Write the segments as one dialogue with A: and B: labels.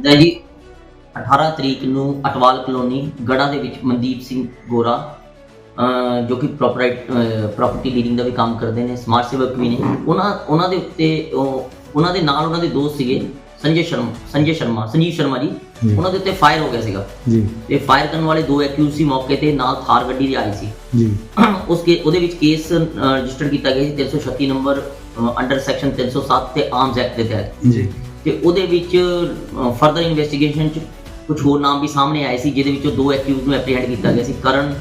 A: ਦਾ ਜੀ 18 ਤਰੀਕ ਨੂੰ ਅਟਵਾਲ ਕਲੋਨੀ ਗੜਾ ਦੇ ਵਿੱਚ ਮਨਦੀਪ ਸਿੰਘ ਗੋਰਾ ਜੋ ਕਿ ਪ੍ਰੋਪਰਟ ਪ੍ਰਾਪਰਟੀ ਡੀਲਿੰਗ ਦਾ ਵੀ ਕੰਮ ਕਰਦੇ ਨੇ ਸਮਾਜ ਸੇਵਕ ਵੀ ਨੇ ਉਹਨਾਂ ਉਹਨਾਂ ਦੇ ਉੱਤੇ ਉਹ ਉਹਨਾਂ ਦੇ ਨਾਲ ਉਹਨਾਂ ਦੇ ਦੋਸਤ ਸੀਗੇ ਸੰਜੇ ਸ਼ਰਮਾ ਸੰਜੇ ਸ਼ਰਮਾ ਸੰਜੀਵ ਸ਼ਰਮਾ ਜੀ
B: ਜੀ।
A: ਉਹਨਾਂ ਦੇ ਉੱਤੇ ਫਾਇਰ ਹੋ ਗਿਆ ਸੀਗਾ।
B: ਜੀ।
A: ਤੇ ਫਾਇਰ ਕਰਨ ਵਾਲੇ ਦੋ ਐਕਿਊਜ਼ ਸੀ ਮੌਕੇ ਤੇ ਨਾਲ ਥਾਰ ਗੱਡੀ ਦੇ ਆਈ ਸੀ।
B: ਜੀ।
A: ਉਸ ਕੇ ਉਹਦੇ ਵਿੱਚ ਕੇਸ ਰਜਿਸਟਰ ਕੀਤਾ ਗਿਆ ਸੀ 336 ਨੰਬਰ ਅੰਡਰ ਸੈਕਸ਼ਨ 307 ਤੇ ਆਰਮਸ ਐਕਟ ਦੇ ਤਹਿਤ।
B: ਜੀ।
A: ਤੇ ਉਹਦੇ ਵਿੱਚ ਫਰਦਰ ਇਨਵੈਸਟੀਗੇਸ਼ਨ ਚ ਕੁਝ ਹੋਰ ਨਾਮ ਵੀ ਸਾਹਮਣੇ ਆਏ ਸੀ, ਜਿਹਦੇ ਵਿੱਚੋਂ ਦੋ ਐਕਿਊਜ਼ ਨੂੰ ਐਪਰੀਹੈਂਡ ਕੀਤਾ ਗਿਆ ਸੀ, ਕਰਨ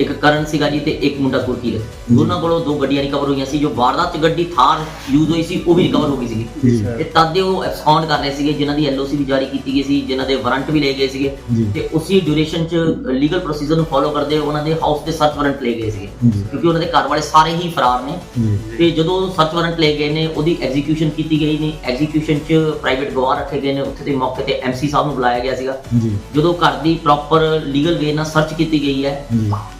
A: ਇੱਕ ਕਰਨ ਸੀਗਾ ਜੀ ਤੇ ਇੱਕ ਮੁੰਡਾ ਕੁਰਕੀ ਦੋਨਾਂ ਕੋਲੋਂ ਦੋ ਗੱਡੀਆਂ ਰਿਕਵਰ ਹੋਈਆਂ ਸੀ ਜੋ ਵਾਰਦਾਤ ਚ ਗੱਡੀ ਥਾਰ ਯੂਜ਼ ਹੋਈ ਸੀ ਉਹ ਵੀ ਰਿਕਵਰ ਹੋ ਗਈ ਸੀਗੀ। ਤੇ ਤਦ ਦੇ ਉਹ ਐਬਸਕੌਂਡ ਕਰ ਰਹੇ ਸੀਗੇ ਜਿਨ੍ਹਾਂ ਦੀ ਐਲਓਸੀ ਵੀ ਜਾਰੀ ਕੀਤੀ ਗਈ ਸੀ ਜਿਨ੍ਹਾਂ ਦੇ ਵਾਰੰਟ ਵੀ ਲਏ ਗਏ ਸੀਗੇ। ਤੇ ਉਸੇ ਡਿਊਰੇਸ਼ਨ ਚ ਲੀਗਲ ਪ੍ਰੋਸੀਜਰ ਨੂੰ ਫੋਲੋ ਕਰਦੇ ਉਹਨਾਂ ਦੇ ਹਾਊਸ ਦੇ ਸਰਚ ਵਾਰੰਟ ਲਏ ਗਏ ਸੀਗੇ। ਕਿਉਂਕਿ ਉਹਨਾਂ ਦੇ ਘਰ ਵਾਲੇ ਸਾਰੇ ਹੀ ਫਰਾਰ ਨੇ। ਤੇ ਜਦੋਂ ਸਰਚ ਵਾਰੰਟ ਲਏ ਗਏ ਨੇ ਉਹਦੀ ਐਗਜ਼ੀਕਿਊਸ਼ਨ ਕੀਤੀ ਗਈ ਨੇ। ਐਗਜ਼ੀਕਿਊਸ਼ਨ 'ਚ ਪ੍ਰਾਈਵੇਟ ਗਵਾਹ ਰੱਖੇ ਗਏ ਨੇ। ਉੱਥੇ ਦੇ ਮੌਕੇ ਤੇ ਐਮਸੀ ਸਾਹਿਬ ਨੂੰ ਬੁਲਾਇਆ ਗਿਆ ਸੀਗਾ। ਜਦੋਂ ਘਰ ਦੀ ਪ੍ਰੋਪਰ ਲੀਗਲ ਵੇ ਨਾਲ ਸਰਚ ਕੀਤੀ ਗਈ ਹੈ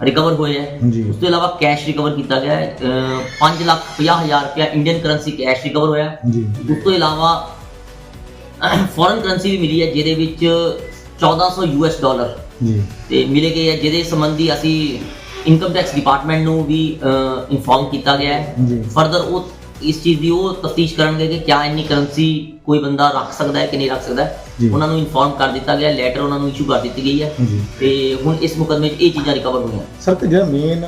A: ਰਿਕਵਰ ਹੋਏ ਹੈ।
B: ਜੀ
A: ਉਸ ਤੋਂ ਇਲਾਵਾ ਕੈਸ਼ ਰਿਕਵਰ ਕੀਤਾ ਗਿਆ ਹੈ। 5 ਲੱਖ 50 ਹਜ਼ਾਰ ਰੁਪਇਆ ਇੰਡੀਅਨ ਕਰੰਸੀ ਕੈਸ਼ ਰਿਕਵਰ ਹੋਇਆ ਹੈ।
B: ਜੀ
A: ਉਸ ਤੋਂ ਇਲਾਵਾ ਫੋਰਨ ਕਰੰਸੀ ਵੀ ਮਿਲੀ ਹੈ ਜਿਹਦੇ ਵਿੱਚ 1400 ਯੂਐਸ ਡਾਲਰ
B: ਜੀ।
A: ਤੇ ਮਿਲੇ ਗਏ ਹੈ ਜਿਹਦੇ ਸੰਬੰਧੀ ਅਸੀਂ ਇਨਕਮ ਟੈਕਸ ਡਿਪਾਰਟਮੈਂਟ ਨੂੰ ਵੀ ਇਨਫੋਰਮ ਕੀਤਾ ਗਿਆ ਹੈ।
B: ਜੀ।
A: ਫਰਦਰ ਉਹ ਇਸ ਚੀਜ਼ ਦੀ ਉਹ ਤਫਤੀਸ਼ ਕਰਨਗੇ ਕਿ ਕਿਆ ਇੰਨੀ ਕਰੰਸੀ ਕੋਈ ਬੰਦਾ ਰੱਖ ਸਕਦਾ ਹੈ ਕਿ ਨਹੀਂ ਰੱਖ ਸਕਦਾ। ਉਹਨਾਂ ਨੂੰ ਇਨਫੋਰਮ ਕਰ ਦਿੱਤਾ ਗਿਆ ਲੈਟਰ ਉਹਨਾਂ ਨੂੰ ਇਸ਼ੂ ਕਰ ਦਿੱਤੀ ਗਈ ਹੈ। ਤੇ ਹੁਣ ਇਸ ਮੁਕਦਮੇ 'ਚ ਇਹ ਚੀਜ਼ਾਂ ਰਿਕਵਰ ਹੋਈਆਂ।
B: ਸਰ ਤੇ ਜਿਹੜਾ ਮੇਨ